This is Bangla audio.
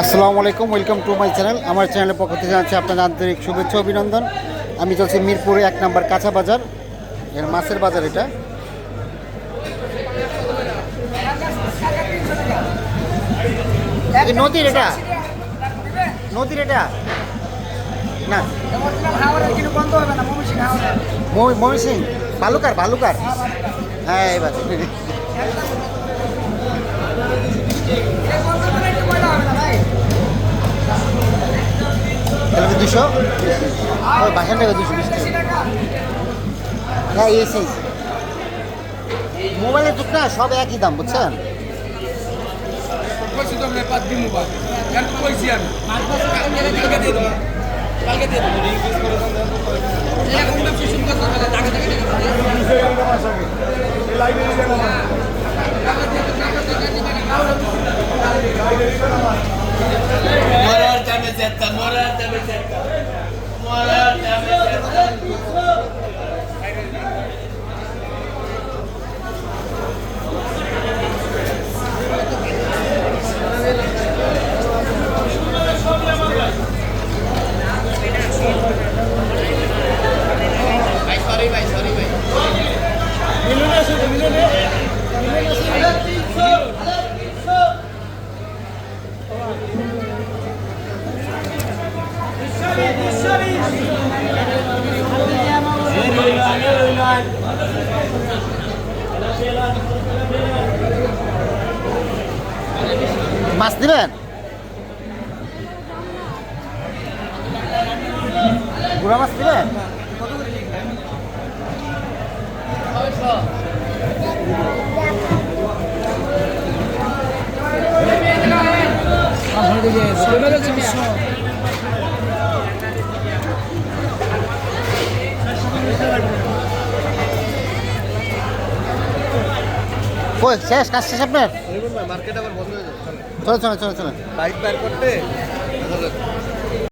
আসসালামু আলাইকুম ওয়েলকাম টু মাই চ্যানেল আমার চ্যানেলের পক্ষ থেকে জানাচ্ছি আপনাদের আন্তরিক শুভেচ্ছা, অভিনন্দন। আমি চলছি মিরপুরে এক নম্বর কাঁচা বাজার। এর মাছের বাজার এটা। নদীর এটা। নদীর এটা। না। মমি- সিং। ভালুকার ভালুকার হ্যাঁ এবার দুশো? ওই বাসান টাকা দুশো বিশ টাকা। হ্যাঁ এই সেই মোবাইলের টুক না সব একই দাম বুঝছেন? কইছি তো আমি পাঁচ দিন মোবাইল কেন মাছ দিবেন? গুড়া মাছ দিবেন? কই শেষ কাজ শেষ আপনার? মার্কেট আবার বন্ধ হয়ে যাবে চলো। চলো চলো চলো বাইক বের করতে?